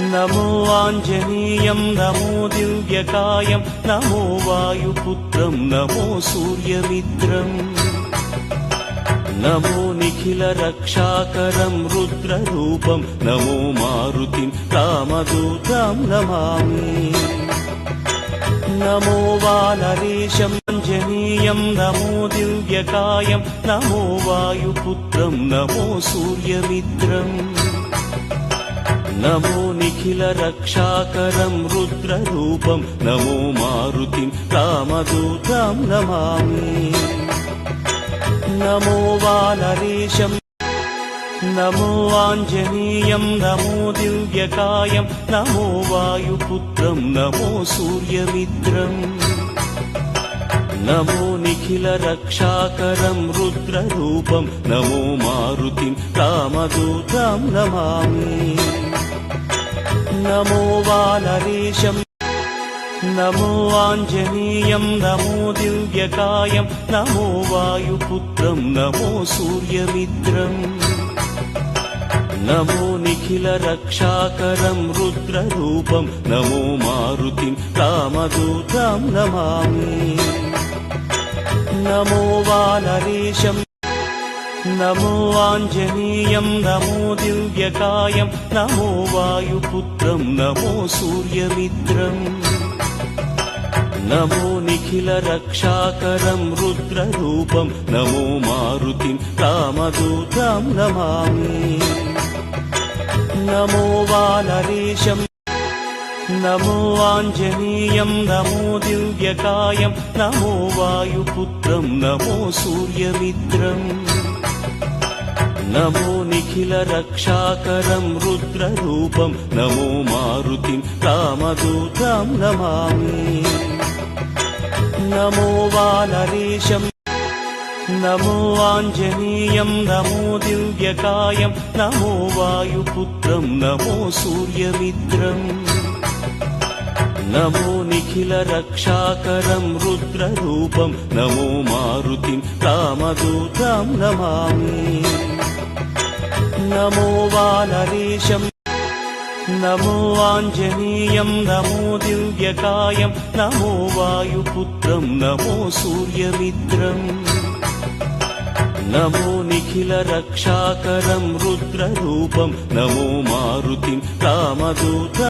నమో Anjaneyam నమో దివ్యకాయం నమో వాయుపుత్రం నమో సూర్యమిత్రం. నమో Nikhila రక్షాకరం రుద్రరూపం నమో మారుతిం రామదూతం నమామి. నమో వానరేశం Anjaneyam నమో దివ్యకాయం నమో వాయుపుత్రం నమో సూర్యమిత్రం. నమో Nikhila రక్షాకరం రుద్రరూపం నమో మారుతిం రామదూతం నమామి. నమో వానరేశం నమో Anjaneyam నమో దివ్యకాయం నమో వాయుపుత్రం నమో సూర్యమిత్రం. నమో Nikhila రక్షాకరం రుద్రరూపం నమో మారుతిం రామదూతం నమామి. నమో వానరేశం. నమో Anjaneyam నమో దివ్యకాయం నమో వాయుపుత్రం నమో సూర్యమిత్రం. నమో Nikhila రక్షాకరం రుద్రరూపం నమో మారుతిం రామదూతం నమామి. నమో వానరేశం. నమో Anjaneyam నమో దివ్యకాయం నమో వాయుపుత్రం నమో సూర్యమిత్రం. నమో Nikhila రక్షాకరం రుద్రరూపం. నమో మారుతిం రామదూతం నమామి. నమో వానరేశం. నమో Anjaneyam. నమో దివ్యకాయం. నమో వాయుపుత్రం. నమో సూర్యమిత్రం. నమో Nikhila రక్షాకరం రుద్రరూపం. నమో మారుతిం రామదూతం నమామి. నమో వానరేశం. నమో Anjaneyam. నమో దివ్యకాయం. నమో వాయుపుత్రం. నమో సూర్యమిత్రం. నమో Nikhila రక్షాకరం రుద్రరూపం. నమో మారుతిం రామదూతం నమామి. నమో వానరేశం నమో Anjaneyam నమో దివ్యకాయం నమో వాయుపుత్రం నమో సూర్యమిత్రం నమో Nikhila రక్షాకరం రుద్రరూపం నమో మారుతిం రామదూత